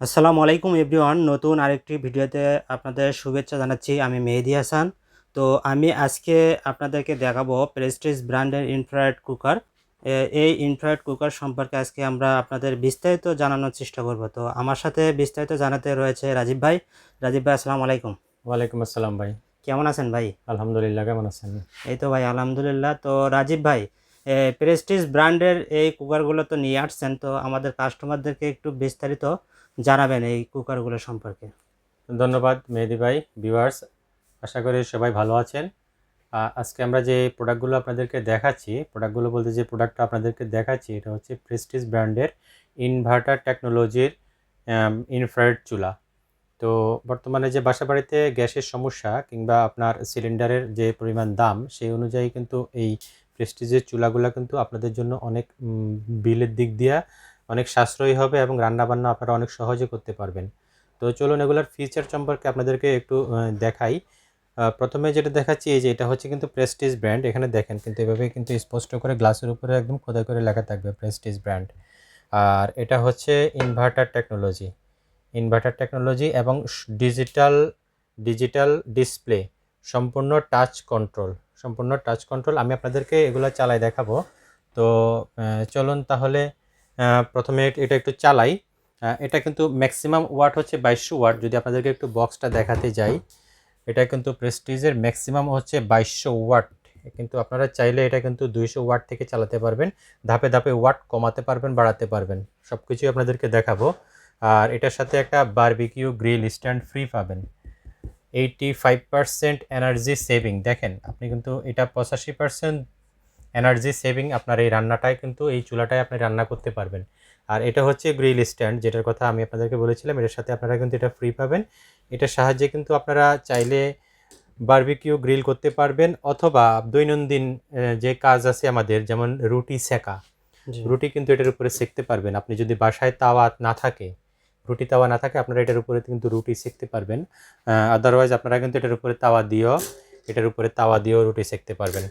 আসসালামু আলাইকুম এভরিওয়ান নতুন আরেকটি ভিডিওতে আপনাদের শুভেচ্ছা জানাচ্ছি। আমি মেহেদি হাসান। তো আমি আজকে আপনাদেরকে দেখাবো প্রেস্টিজ ব্র্যান্ডের ইনফ্রারেড কুকার এই ইনফ্রারেড কুকার সম্পর্কে আজকে আমরা আপনাদের বিস্তারিত জানানোর চেষ্টা করব। তো আমার সাথে বিস্তারিত জানাতে রয়েছে রাজীব ভাই। রাজীব ভাই আসসালামু আলাইকুম। ওয়ালাইকুম আসসালাম ভাই। কেমন আছেন ভাই? আলহামদুলিল্লাহ কেমন আছেন? এই তো ভাই আলহামদুলিল্লাহ। তো রাজীব ভাই প্রেস্টিজ ব্র্যান্ডের এই কুকারগুলো তো নিয়ে আসছেন, তো আমাদের কাস্টমারদেরকে একটু বিস্তারিত জানাবেন এই কুকারগুলো সম্পর্কে। ধন্যবাদ মেহেদি ভাই ভিউয়ার্স আশা করি সবাই ভালো আছেন। আজকে আমরা যে প্রোডাক্টগুলো আপনাদেরকে দেখাচ্ছি প্রোডাক্টগুলো বলতে যে প্রোডাক্টটা আপনাদেরকে দেখাচ্ছি, এটা হচ্ছে প্রেস্টিজ ব্র্যান্ডের ইনভার্টার টেকনোলজির ইনফ্রারেড চুলা। তো বর্তমানে যে বাসা বাড়িতে গ্যাসের সমস্যা কিংবা আপনার সিলিন্ডারের যে পরিমাণ দাম, সেই অনুযায়ী কিন্তু এই প্রেস্টিজের চুলাগুলো কিন্তু আপনাদের জন্য অনেক বিলের দিক দিয়ে অনেক সাশ্রয়ী হবে এবং রান্নাবান্না আপনারা অনেক সহজে করতে পারবেন। তো চলুন এগুলার ফিচার সম্পর্কে আপনাদেরকে একটু দেখাই। প্রথমে যেটা দেখাচ্ছি, এই যে এটা হচ্ছে কিন্তু প্রেস্টিজ ব্র্যান্ড এখানে দেখেন কিন্তু এভাবে কিন্তু স্পষ্ট করে গ্লাসের উপরে একদম খোদাই করে লেখা থাকবে প্রেস্টিজ ব্র্যান্ড আর এটা হচ্ছে ইনভার্টার টেকনোলজি ইনভার্টার টেকনোলজি এবং ডিজিটাল ডিজিটাল ডিসপ্লে সম্পূর্ণ টাচ কন্ট্রোল সম্পূর্ণ টাচ কন্ট্রোল আমি আপনাদেরকে এগুলো চালাই দেখাবো। তো চলুন তাহলে প্রথমে এটা একটু চালাই। এটা কিন্তু ম্যাক্সিমাম ওয়াট হচ্ছে বাইশশো ওয়াট যদি আপনাদেরকে একটু বক্সটা দেখাতে যাই, এটা কিন্তু প্রেস্টিজের ম্যাক্সিমাম হচ্ছে বাইশশো ওয়াট কিন্তু আপনারা চাইলে এটা কিন্তু দুইশো ওয়াট থেকে চালাতে পারবেন। ধাপে ধাপে ওয়াট কমাতে পারবেন, বাড়াতে পারবেন। সব কিছুই আপনাদেরকে দেখাবো। আর এটার সাথে একটা বারবিকিউ গ্রিল স্ট্যান্ড ফ্রি পাবেন। Eighty five percent energy saving দেখেন আপনি কিন্তু এটা পঁচাশি পার্সেন্ট এনার্জি সেভিং আপনার এই রান্নাটায় কিন্তু এই চুলাটায় আপনি রান্না করতে পারবেন। আর এটা হচ্ছে গ্রিল স্ট্যান্ড যেটার কথা আমি আপনাদেরকে বলেছিলাম এটার সাথে আপনারা কিন্তু এটা ফ্রি পাবেন। এটার সাহায্যে কিন্তু আপনারা চাইলে বারবিকিউ গ্রিল করতে পারবেন অথবা দৈনন্দিন যে কাজ আছে আমাদের যেমন রুটি সেকা রুটি কিন্তু এটার উপরে সেকতে পারবেন। আপনি যদি বাসায় তাওয়া না থাকে রুটি তাওয়া না থাকে, আপনারা এটার উপরে কিন্তু রুটি সেকতে পারবেন। আদারওয়াইজ আপনারা কিন্তু এটার উপরে তাওয়া দিয়েও, এটার উপরে তাওয়া দিয়েও রুটি সেকতে পারবেন।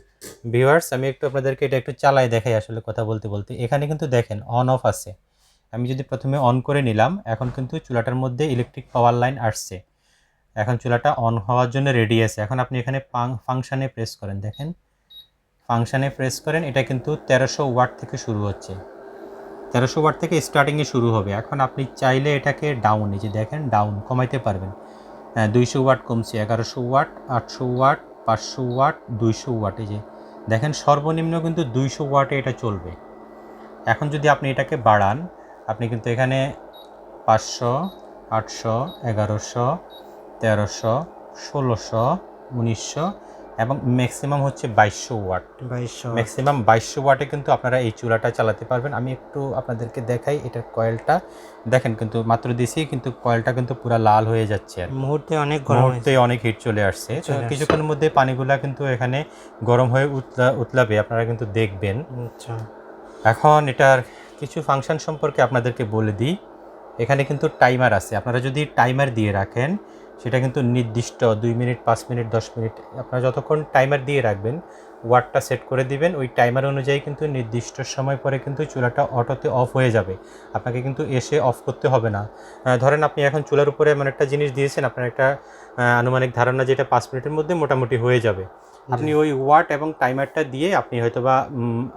ভিউয়ার্স, আমি একটু আপনাদেরকে এটা একটু চালাই দেখাই আসলে কথা বলতে বলতে। এখানে কিন্তু দেখেন অন অফ আছে। আমি যদি প্রথমে অন করে নিলাম, এখন কিন্তু চুলাটার মধ্যে ইলেকট্রিক পাওয়ার লাইন আসছে। এখন চুলাটা অন হওয়ার জন্য রেডি আছে। এখন আপনি এখানে ফাংশানে প্রেস করেন। দেখেন ফাংশানে প্রেস করেন, এটা কিন্তু তেরোশো ওয়াট থেকে শুরু হচ্ছে। তেরোশো ওয়াট থেকে স্টার্টিংয়ে শুরু হবে। এখন আপনি চাইলে এটাকে ডাউন এই যে দেখেন ডাউন কমাইতে পারবেন। হ্যাঁ দুইশো ওয়াট কমছে, এগারোশো ওয়াট, আটশো ওয়াট, পাঁচশো ওয়াট, দুইশো ওয়াট এই যে। দেখেন সর্বনিম্ন কিন্তু দুইশো ওয়াটে এটা চলবে। এখন যদি আপনি এটাকে বাড়ান, আপনি কিন্তু এখানে পাঁচশো, আটশো, এগারোশো, তেরোশো, ষোলোশো, উনিশশো এবং ম্যাক্সিমাম হচ্ছে বাইশশো ওয়াট। বাইশশো ম্যাক্সিমাম বাইশশো ওয়াটে কিন্তু আপনারা এই চুলাটা চালাতে পারবেন। আমি একটু আপনাদেরকে দেখাই এটার কয়েলটা। দেখেন কিন্তু মাত্র দিছি কিন্তু কয়েলটা কিন্তু পুরো লাল হয়ে যাচ্ছে। আর মুহূর্তে অনেক মুহূর্তে অনেক হিট চলে আসছে। তো চলে আসছে। কিছুক্ষণের মধ্যে পানিগুলা কিন্তু এখানে গরম হয়ে উতলা উতলাবে আপনারা কিন্তু দেখবেন। আচ্ছা। এখন এটার কিছু ফাংশন সম্পর্কে আপনাদেরকে বলে দিই। এখানে কিন্তু টাইমার আছে। আপনারা যদি টাইমার দিয়ে রাখেন সেটা কিন্তু নির্দিষ্ট দুই মিনিট পাঁচ মিনিট দশ মিনিট। আপনারা যতক্ষণ টাইমার দিয়ে রাখবেন ওয়াটটা সেট করে দিবেন ওই টাইমার অনুযায়ী কিন্তু নির্দিষ্ট সময় পরে কিন্তু চুলাটা অটোতে অফ হয়ে যাবে। আপনাকে কিন্তু এসে অফ করতে হবে না। ধরেন আপনি এখন চুলার উপরে এমন একটা জিনিস দিয়েছেন আপনার একটা আনুমানিক ধারণা যেটা পাঁচ মিনিটের মধ্যে মোটামুটি হয়ে যাবে। আপনি ওই ওয়াট এবং টাইমারটা দিয়ে আপনি হয়তো বা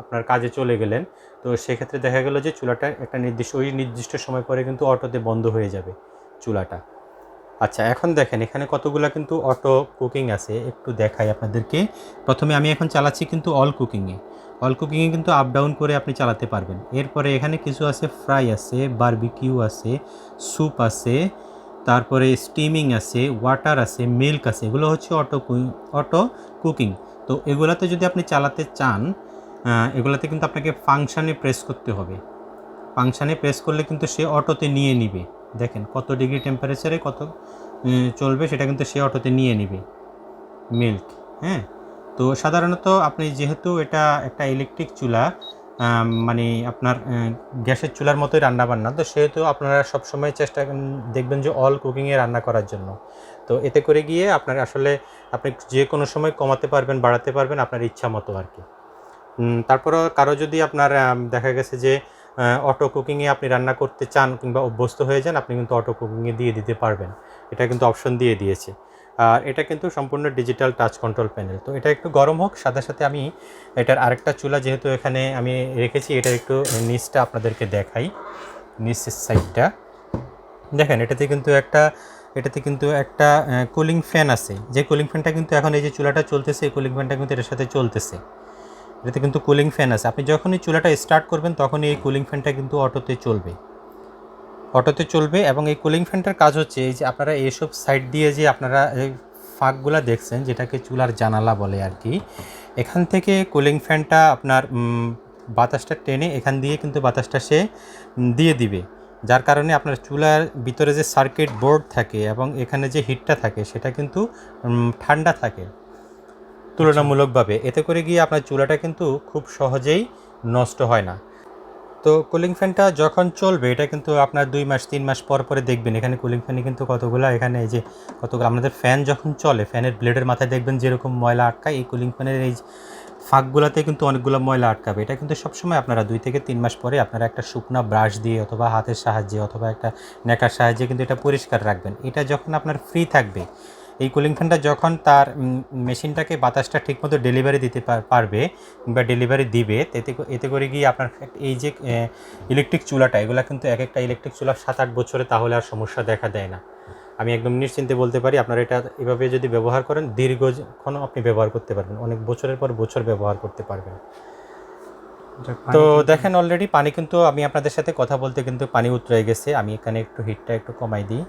আপনার কাজে চলে গেলেন। তো সেক্ষেত্রে দেখা গেল যে চুলাটা একটা নির্দিষ্ট ওই নির্দিষ্ট সময় পরে কিন্তু অটোতে বন্ধ হয়ে যাবে চুলাটা। আচ্ছা এখন দেখেন, এখানে কতগুলা কিন্তু অটো কুকিং আছে, একটু দেখাই আপনাদেরকে। প্রথমে আমি এখন চালাচ্ছি কিন্তু অল কুকিংয়ে অল কুকিংয়ে কিন্তু আপ ডাউন করে আপনি চালাতে পারবেন। এরপরে এখানে কিছু আছে ফ্রাই আছে বারবিকিউ আছে স্যুপ আছে, তারপরে স্টিমিং আছে ওয়াটার আছে মিল্ক আছে, এগুলো হচ্ছে অটো অটো কুকিং তো এগুলাতে যদি আপনি চালাতে চান এগুলাতে কিন্তু আপনাকে ফাংশানে প্রেস করতে হবে। ফাংশানে প্রেস করলে কিন্তু সে অটোতে নিয়ে নিবে। দেখেন কত ডিগ্রি টেম্পারেচারে কত চলবে সেটা কিন্তু সে অটোতে নিয়ে নিবে মিল্ক হ্যাঁ? তো সাধারণত আপনি যেহেতু এটা একটা ইলেকট্রিক চুলা মানে আপনার গ্যাসের চুলার মতোই রান্না বান্না, তো সেহেতু আপনারা সবসময় চেষ্টা দেখবেন যে অল কুকিংয়ে রান্না করার জন্য। তো এতে করে গিয়ে আপনার আসলে আপনি যে কোনো সময় কমাতে পারবেন, বাড়াতে পারবেন আপনার ইচ্ছা মতো আর কি। তারপরেও কারও যদি আপনার দেখা গেছে যে অটো কুকিংয়ে আপনি রান্না করতে চান কিংবা অভ্যস্ত হয়ে যান, আপনি কিন্তু অটো কুকিংয়ে দিয়ে দিতে পারবেন। এটা কিন্তু অপশন দিয়ে দিয়েছে। আর এটা কিন্তু সম্পূর্ণ ডিজিটাল টাচ কন্ট্রোল প্যানেল তো এটা একটু গরম হোক, সাথে সাথে আমি এটার আরেকটা চুলা যেহেতু এখানে আমি রেখেছি এটার একটু নিচটা আপনাদেরকে দেখাই। নিচের সাইডটা দেখেন, এটাতে কিন্তু একটা, এটাতে কিন্তু একটা কুলিং ফ্যান আছে। যে কুলিং ফ্যানটা কিন্তু এখন এই যে চুলাটা চলতেছে, এই কুলিং ফ্যানটা কিন্তু এটার সাথে চলতেছে। এটাতে কিন্তু কুলিং ফ্যান আছে। আপনি যখনই চুলাটা স্টার্ট করবেন, তখনই এই কুলিং ফ্যানটা কিন্তু অটোতে চলবে। অটোতে চলবে এবং এই কুলিং ফ্যানটার কাজ হচ্ছে, এই যে আপনারা এইসব সাইড দিয়ে যে আপনারা ফাঁকগুলা দেখছেন, যেটাকে চুলার জানালা বলে আর কি, এখান থেকে কুলিং ফ্যানটা আপনার বাতাসটা টেনে এখান দিয়ে কিন্তু বাতাসটা সে দিয়ে দিবে। যার কারণে আপনার চুলার ভিতরে যে সার্কিট বোর্ড থাকে এবং এখানে যে হিটটা থাকে, সেটা কিন্তু ঠান্ডা থাকে। তুলনামূলকভাবে। এতে করে গিয়ে আপনার চুলাটা কিন্তু খুব সহজেই নষ্ট হয় না। তো কুলিং ফ্যানটা যখন চলবে, এটা কিন্তু আপনার দুই মাস, তিন মাস পর পরে দেখবেন। এখানে কুলিং ফ্যানে কিন্তু কতগুলো, এখানে এই যে কতগুলো আপনাদের ফ্যান যখন চলে ফ্যানের ব্লেডের মাথায় দেখবেন যেরকম ময়লা আটকায়, এই কুলিং ফ্যানের এই ফাঁকগুলোতে কিন্তু অনেকগুলো ময়লা আটকাবে। এটা কিন্তু সবসময় আপনারা দুই থেকে তিন মাস পরে আপনারা একটা শুকনা ব্রাশ দিয়ে অথবা হাতের সাহায্যে অথবা একটা নেকার সাহায্যে কিন্তু এটা পরিষ্কার রাখবেন। এটা যখন আপনার ফ্রি থাকবে এই কুলিং ফ্যানটা যখন তার মেশিনটাকে বাতাসটা ঠিকমতো ডেলিভারি দিতে পারবে বা ডেলিভারি দিবে এতে এতে করে গিয়ে আপনার এই যে ইলেকট্রিক চুলাটা এগুলো কিন্তু এক একটা ইলেকট্রিক চুলা সাত আট বছরে তাহলে আর সমস্যা দেখা দেয় না। আমি একদম নিশ্চিন্তে বলতে পারি আপনারা এটা এভাবে যদি ব্যবহার করেন দীর্ঘক্ষণও আপনি ব্যবহার করতে পারবেন অনেক বছরের পর বছর ব্যবহার করতে পারবেন। তো দেখেন অলরেডি পানি কিন্তু আমি আপনাদের সাথে কথা বলতে কিন্তু পানি উতরে গেছে আমি এখানে একটু হিটটা একটু কমাই দিই।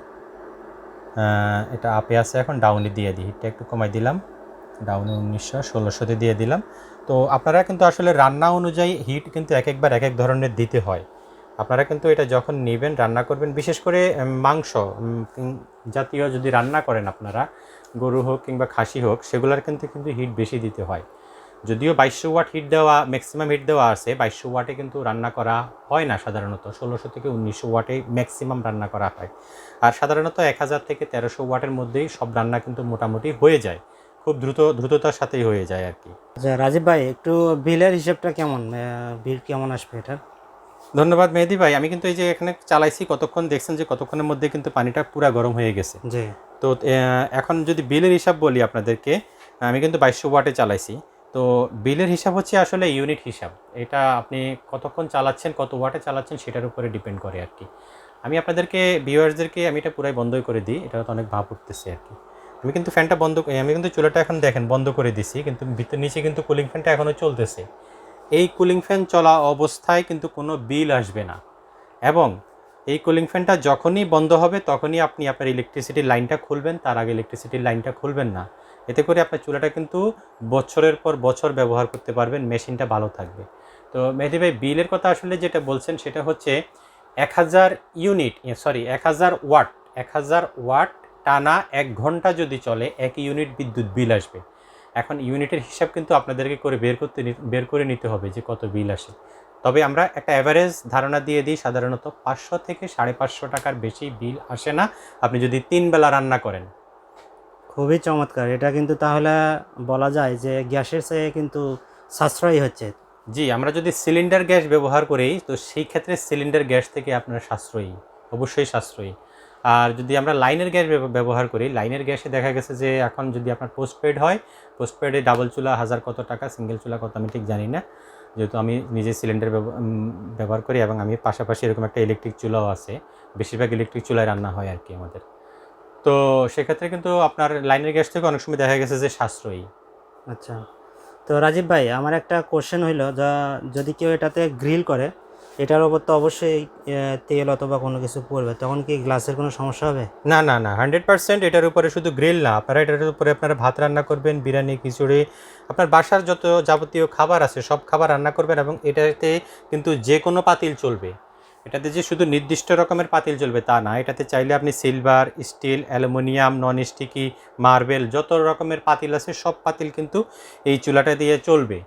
এটা আপে আছে, এখন ডাউনে দিয়ে দিই। হিটটা একটু কমাই দিলাম। ডাউনে উনিশশো ষোলোশোতে দিয়ে দিলাম। তো আপনারা কিন্তু আসলে রান্না অনুযায়ী হিট কিন্তু এক একবার এক এক ধরনের দিতে হয়। আপনারা কিন্তু এটা যখন নেবেন, রান্না করবেন, বিশেষ করে মাংস জাতীয় যদি রান্না করেন আপনারা, গরু হোক কিংবা খাসি হোক, সেগুলোর কিন্তু কিন্তু হিট বেশি দিতে হয়। যদিও বাইশশো ওয়াট হিট দেওয়া ম্যাক্সিমাম হিট দেওয়া আছে বাইশশো ওয়াটে কিন্তু রান্না করা হয় না সাধারণত। ষোলোশো থেকে উনিশশো ওয়াটে ম্যাক্সিমাম রান্না করা হয়। আর সাধারণত এক হাজার থেকে তেরোশো ওয়াটের মধ্যেই সব রান্না কিন্তু মোটামুটি হয়ে যায়। খুব দ্রুত দ্রুততার সাথেই হয়ে যায় আর কি। আচ্ছা রাজীব ভাই একটু বিলের হিসাবটা কেমন? বিল কেমন আসবে এটার? ধন্যবাদ মেহেদি ভাই। আমি কিন্তু এই যে এখানে চালাইছি কতক্ষণ দেখছেন যে কতক্ষণের মধ্যে কিন্তু পানিটা পুরা গরম হয়ে গেছে। তো এখন যদি বিলের হিসাব বলি আপনাদেরকে আমি কিন্তু বাইশশো ওয়াটে চালাইছি। তো বিলের হিসাব হচ্ছে আসলে ইউনিট হিসাব। এটা আপনি কতক্ষণ চালাচ্ছেন, কত ওয়াটে চালাচ্ছেন সেটার উপরে ডিপেন্ড করে আর কি। আমি আপনাদেরকে, ভিউয়ার্সদেরকে আমি এটা পুরাই বন্ধই করে দিই এটা তো অনেক ভাব উঠতেছে আর কি। আমি কিন্তু ফ্যানটা বন্ধ আমি কিন্তু চুলাটা এখন দেখেন বন্ধ করে দিছি, কিন্তু ভিতর, নিচে কিন্তু কুলিং ফ্যানটা এখনও চলতেছে। এই কুলিং ফ্যান চলা অবস্থায় কিন্তু কোনো বিল আসবে না। এবং এই কুলিং ফ্যানটা যখনই বন্ধ হবে তখনই আপনি আপনার ইলেকট্রিসিটির লাইনটা খুলবেন, তার আগে ইলেকট্রিসিটির লাইনটা খুলবেন না। এতে করে আপনার চুলাটা কিন্তু বছরের পর বছর ব্যবহার করতে পারবেন, মেশিনটা ভালো থাকবে। তো মেহেদি ভাই, বিলের কথা আসলে যেটা বলছেন সেটা হচ্ছে এক হাজার ইউনিট সরি এক হাজার ওয়াট, এক হাজার ওয়াট টানা এক ঘণ্টা যদি চলে, এক ইউনিট বিদ্যুৎ বিল আসবে। এখন ইউনিটের হিসাব কিন্তু আপনাদেরকে করে বের করতে বের করে নিতে হবে যে কত বিল আসে। তবে আমরা একটা অ্যাভারেজ ধারণা দিয়ে দিই, সাধারণত পাঁচশো থেকে সাড়ে পাঁচশো টাকার বেশি বিল আসে না। আপনি যদি তিন বেলা রান্না করেন খুবই চমৎকার। এটা কিন্তু তাহলে বলা যায় যে গ্যাসের চেয়ে কিন্তু সাশ্রয়ী হচ্ছে। জি, আমরা যদি সিলিন্ডার গ্যাস ব্যবহার করি, তো সেই ক্ষেত্রে সিলিন্ডার গ্যাস থেকে আপনার সাশ্রয়ী, অবশ্যই সাশ্রয়ী। আর যদি আমরা লাইনের গ্যাস ব্যব- ব্যবহার করি, লাইনের গ্যাসে দেখা গেছে যে এখন যদি আপনার পোস্টপেড হয়, পোস্টপেডে ডাবল চুলা, হাজার কত টাকা, সিঙ্গেল চুলা কত, আমি ঠিক জানি না। যেহেতু আমি নিজে সিলিন্ডার ব্যবহার করি এবং আমি পাশাপাশি এরকম একটা ইলেকট্রিক চুলাও আছে। বেশিরভাগ ইলেকট্রিক চুলায় রান্না হয় আর কি আমাদের। তো সেক্ষেত্রে কিন্তু আপনার লাইনের গ্যাস থেকে অনেক সময় দেখা গেছে যে সাশ্রয়ী। আচ্ছা। তো রাজীব ভাই আমার একটা কোশ্চেন হইল যা যদি কেউ এটাতে গ্রিল করে এটার ওপর তো অবশ্যই তেল অথবা কোনো কিছু পড়বে তখন কি গ্লাসের কোনো সমস্যা হবে? না না না হান্ড্রেড পার্সেন্ট এটার উপরে শুধু গ্রিল না আপনারা এটার উপরে আপনারা ভাত রান্না করবেন বিরিয়ানি খিচুড়ি আপনার বাসার যত যাবতীয় খাবার আছে সব খাবার রান্না করবেন এবং এটাতে কিন্তু যে কোনো পাতিল চলবে। এটাতে যে শুধু নির্দিষ্ট রকমের পাতিল চলবে তা না এটাতে চাইলে আপনি silver steel aluminium non sticky marble যত রকমের পাতিল আছে সব পাতিল কিন্তু এই চুলাটা দিয়ে চলবে।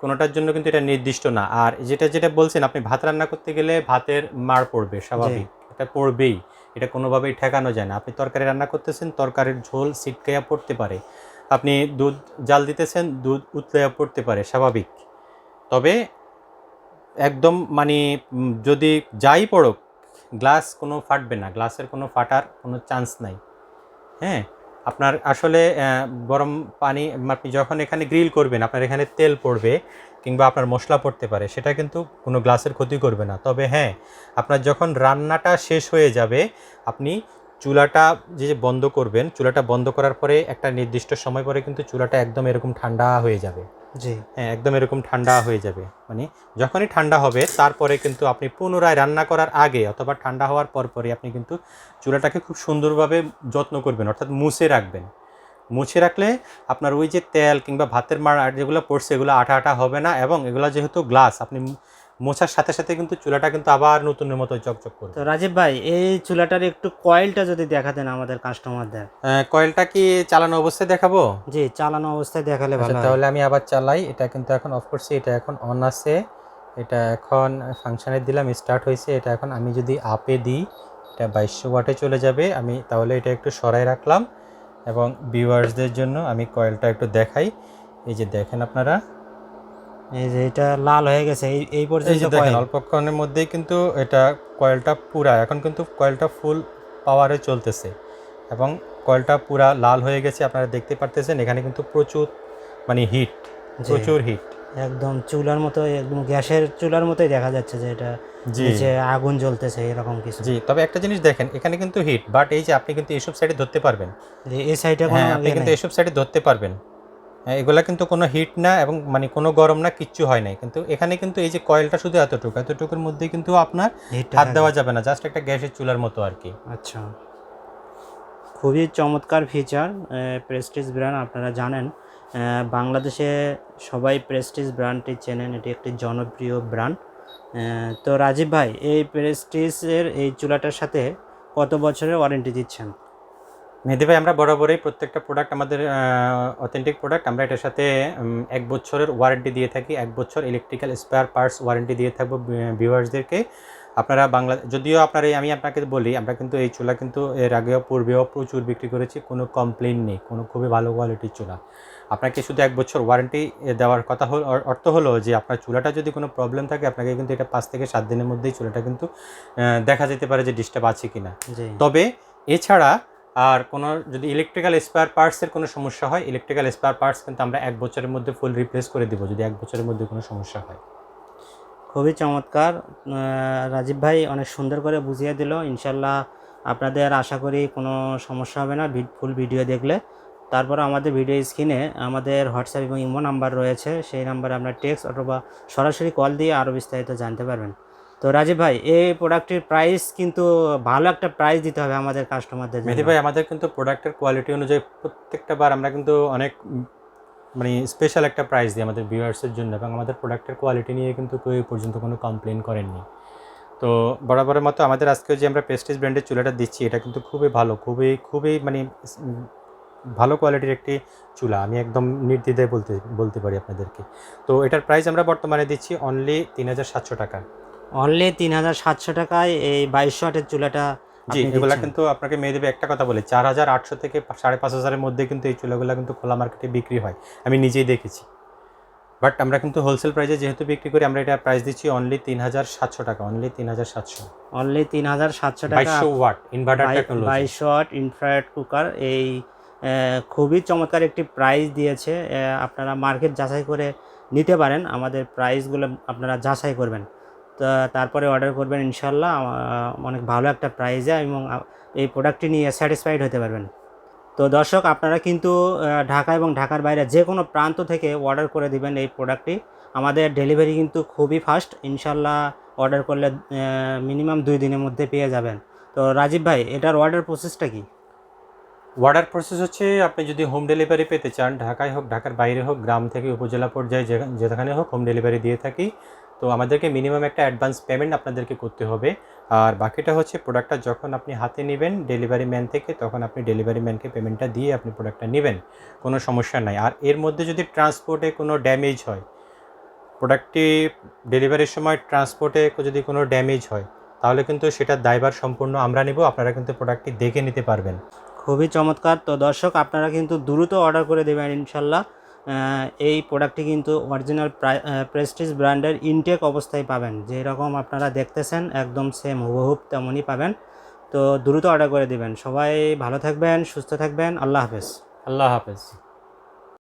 কোনোটার জন্য কিন্তু এটা নির্দিষ্ট না। আর যেটা যেটা বলছেন আপনি ভাত রান্না করতে গেলে ভাতের মার পড়বে স্বাভাবিক। এটা পড়বেই। এটা কোনোভাবেই ঠেকানো যায় না। আপনি তরকারি রান্না করতেছেন তরকারির ঝোল ছিটকাইয়া পড়তে পারে। আপনি দুধ জাল দিতেছেন দুধ উতলাইয়া পড়তে পারে স্বাভাবিক। তবে একদম মানে যদি যাই পড়ুক, গ্লাস কোনো ফাটবে না, গ্লাসের কোনো ফাটার কোনো চান্স নাই। হ্যাঁ আপনার আসলে গরম পানি, আপনি যখন এখানে গ্রিল করবেন, আপনার এখানে তেল পড়বে কিংবা আপনার মশলা পড়তে পারে, সেটা কিন্তু কোনো গ্লাসের ক্ষতি করবে না। তবে হ্যাঁ আপনার যখন রান্নাটা শেষ হয়ে যাবে, আপনি চুলাটা যে বন্ধ করবেন, চুলাটা বন্ধ করার পরে একটা নির্দিষ্ট সময় পরে কিন্তু চুলাটা একদম এরকম ঠান্ডা হয়ে যাবে। জি। হ্যাঁ একদম এরকম ঠান্ডা হয়ে যাবে। মানে যখনই ঠান্ডা হবে, তারপরে কিন্তু আপনি পুনরায় রান্না করার আগে অথবা ঠান্ডা হওয়ার পর পরে আপনি কিন্তু চুলাটাকে খুব সুন্দরভাবে যত্ন করবেন, অর্থাৎ মুছে রাখবেন। মুছে রাখলে আপনার ওই যে তেল কিংবা ভাতের মার যেগুলো পড়ছে, এগুলো আঠা আঠা হবে না এবং এগুলো যেহেতু গ্লাস, আপনি মোছার সাথে সাথে কিন্তু চুলাটা কিন্তু আবার নতুনের মতো চকচক করবে। তো রাজীব ভাই এই চুলাটার একটু কয়েলটা যদি দেখাতেন আমাদের কাস্টমারদের কয়েলটা কি চালানো অবস্থায় দেখাবো? জি চালানো অবস্থায় দেখালে আচ্ছা ভালো হয়। তাহলে আমি আবার চালাই। এটা কিন্তু এখন অফ করছি এটা এখন অন আছে। এটা এখন ফাংশানে দিলাম স্টার্ট হয়েছে। এটা এখন আমি যদি আপে দিই এটা বাইশশো ওয়াটে চলে যাবে। আমি তাহলে এটা একটু সরাই রাখলাম এবং ভিউয়ার্সদের জন্য আমি কয়েলটা একটু দেখাই। এই যে দেখেন আপনারা এই যে এটা লাল হয়ে গেছে এই এই পর্যন্ত দেখেন অল্পক্ষণের মধ্যেই কিন্তু এটা কয়েলটা পুরা এখন কিন্তু কয়েলটা ফুল পাওয়ারে চলতেছে। এবং কয়েলটা পুরা লাল হয়ে গেছে আপনারা দেখতে পারতেছেন এখানে কিন্তু প্রচুর মানে হিট প্রচুর হিট একদম চুলার মতো একদম গ্যাসের চুলার মতোই দেখা যাচ্ছে যে এটা জি। নিচে আগুন জ্বলতেছে এরকম কিছু। জি তবে একটা জিনিস দেখেন এখানে কিন্তু হিট বাট এই যে আপনি কিন্তু এসব সাইডে ধরতে পারবেন। যে এই সাইডে হ্যাঁ আপনি ইয়ে কিন্তু নাই। এসব সাইডে ধরতে পারবেন। এগুলা কিন্তু কোনো হিট না এবং মানে কোনো গরম না কিচ্ছু হয় নাই। কিন্তু এখানে কিন্তু এই যে কয়েলটা শুধু এতটুকু এতটুকুর মধ্যে কিন্তু আপনার হাত দেওয়া যাবে না জাস্ট একটা গ্যাসের চুলার মতো আর কি। আচ্ছা। খুবই চমৎকার ফিচার প্রেস্টিজ ব্র্যান্ড আপনারা জানেন। বাংলাদেশে সবাই প্রেস্টিজ ব্র্যান্ডটি চেনেন এটি একটি জনপ্রিয় ব্র্যান্ড তো রাজীব ভাই এই প্রেস্টিজের এই চুলাটার সাথে কত বছরের ওয়ারেন্টি দিচ্ছেন? মেহেদি ভাই আমরা বরাবরই প্রত্যেকটা প্রোডাক্ট আমাদের অথেন্টিক প্রোডাক্ট আমরা এটার সাথে এক বছরের ওয়ারেন্টি দিয়ে থাকি এক বছর ইলেকট্রিক্যাল স্পেয়ার পার্টস ওয়ারেন্টি দিয়ে থাকব ভিউয়ার্সদেরকে আপনারা বাংলা যদিও আপনার এই আমি আপনাকে বলি আমরা কিন্তু এই চুলা কিন্তু এর আগেও পূর্বেও প্রচুর বিক্রি করেছি কোনো কমপ্লেন নেই কোনো খুবই ভালো কোয়ালিটির চুলা। আপনাকে শুধু এক বছর ওয়ারেন্টি দেওয়ার কথা হল অর্থ হলো যে আপনার চুলাটা যদি কোনো প্রবলেম থাকে আপনাকে কিন্তু এটা পাঁচ থেকে সাত দিনের মধ্যেই চুলাটা কিন্তু দেখা যেতে পারে যে ডিস্টার্ব আছে কি না তবে এছাড়া আর কোনো যদি ইলেকট্রিক্যাল স্পেয়ার পার্টসের কোনো সমস্যা হয় ইলেকট্রিক্যাল স্পেয়ার পার্টস কিন্তু আমরা এক বছরের মধ্যে ফুল রিপ্লেস করে দিব যদি এক বছরের মধ্যে কোনো সমস্যা হয়। খুবই চমৎকার। রাজীব ভাই অনেক সুন্দর করে বুঝিয়ে দিল। ইনশাল্লাহ আপনাদের আশা করি কোনো সমস্যা হবে না ফুল ভিডিও দেখলে। তারপর আমাদের ভিডিও স্ক্রিনে আমাদের হোয়াটসঅ্যাপ এবং ইমো নাম্বার রয়েছে। সেই নাম্বারে আপনার টেক্সট অথবা সরাসরি কল দিয়ে আরও বিস্তারিত জানতে পারবেন। তো রাজীব ভাই এই প্রোডাক্টের প্রাইস কিন্তু ভালো একটা প্রাইস দিতে হবে আমাদের কাস্টমারদের মেহেদি ভাই আমাদের কিন্তু প্রোডাক্টের কোয়ালিটি অনুযায়ী প্রত্যেকটা বার আমরা কিন্তু অনেক মানে স্পেশাল একটা প্রাইস দিই আমাদের ভিউয়ার্সের জন্য এবং আমাদের প্রোডাক্টের কোয়ালিটি নিয়ে কিন্তু কেউ এই পর্যন্ত কোনো কমপ্লেন করেননি। তো বরাবরের মতো আমাদের আজকে যে আমরা প্রেস্টিজ ব্র্যান্ডের চুলাটা দিচ্ছি এটা কিন্তু খুবই ভালো খুবই খুবই মানে ভালো কোয়ালিটির একটি চুলা। আমি একদম নির্দ্বিধায় বলতে বলতে পারি আপনাদেরকে। তো এটার প্রাইস আমরা বর্তমানে দিচ্ছি অনলি তিন হাজার সাতশো টাকা। অনলি তিন হাজার সাতশো টাকায় এই বাইশশো আটের চুলাটা জি এগুলা কিন্তু আপনাকে মেয়ে দেবে একটা কথা বলি চার হাজার আটশো থেকে সাড়ে পাঁচ হাজারের মধ্যে কিন্তু এই চুলাগুলো কিন্তু খোলা মার্কেটে বিক্রি হয় আমি নিজেই দেখেছি। বাট আমরা কিন্তু হোলসেল প্রাইসে যেহেতু বিক্রি করি আমরা এটা প্রাইস দিচ্ছি অনলি তিন হাজার সাতশো টাকা অনলি তিন হাজার সাতশো। অনলি তিন হাজার সাতশো টাকা বাইশশো ওয়াট ইনভার্টার টেকনোলজি বাইশ ওয়াট ইনফ্রারেড কুকার এই খুবই চমৎকার একটি প্রাইস দিয়েছে আপনারা মার্কেট যাচাই করে নিতে পারেন আমাদের প্রাইসগুলো আপনারা যাচাই করবেন। তারপরে অর্ডার করবেন ইনশাল্লাহ অনেক ভালো একটা প্রাইজে এবং এই প্রোডাক্টটি নিয়ে স্যাটিসফাইড হতে পারবেন। তো দর্শক, আপনারা কিন্তু ঢাকা এবং ঢাকার বাইরে যে কোনো প্রান্ত থেকে অর্ডার করে দিবেন এই প্রোডাক্টটি আমাদের ডেলিভারি কিন্তু খুবই ফাস্ট ইনশাল্লাহ অর্ডার করলে মিনিমাম দুই দিনের মধ্যে পেয়ে যাবেন। তো রাজীব ভাই, এটার অর্ডার প্রসেসটা কি? অর্ডার প্রসেস হচ্ছে, আপনি যদি হোম ডেলিভারি পেতে চান, ঢাকায় হোক, ঢাকার বাইরে হোক, গ্রাম থেকে উপজেলা পর্যায়ে, যেখানে হোক হোম ডেলিভারি দিয়ে থাকি। তো আমাদেরকে মিনিমাম একটা অ্যাডভান্স পেমেন্ট আপনাদেরকে করতে হবে। আর বাকিটা হচ্ছে প্রোডাক্টটা যখন আপনি হাতে নেবেন ডেলিভারি ম্যান থেকে, তখন আপনি ডেলিভারি ম্যানকে পেমেন্টটা দিয়ে আপনি প্রোডাক্টটা নেবেন। কোনো সমস্যা নাই। আর এর মধ্যে যদি ট্রান্সপোর্টে কোনো ড্যামেজ হয় প্রোডাক্টটি ডেলিভারির সময় ট্রান্সপোর্টে যদি কোনো ড্যামেজ হয়, তাহলে কিন্তু সেটার দায়ভার সম্পূর্ণ আমরা নেব, আপনারা কিন্তু প্রোডাক্টটি দেখে নিতে পারবেন। খুবই চমৎকার। তো দর্শক, আপনারা কিন্তু দ্রুত অর্ডার করে দেবেন ইনশাল্লাহ। এই প্রোডাক্টটি কিন্তু অরিজিনাল প্রেস্টিজ ব্র্যান্ডের ইনটেক অবস্থায় পাবেন। যেরকম আপনারা দেখতেছেন, একদম সেম হুবহুব তেমনই পাবেন। তো দ্রুত অর্ডার করে দিবেন। সবাই ভালো থাকবেন, সুস্থ থাকবেন। আল্লাহ হাফেজ। আল্লাহ হাফেজ।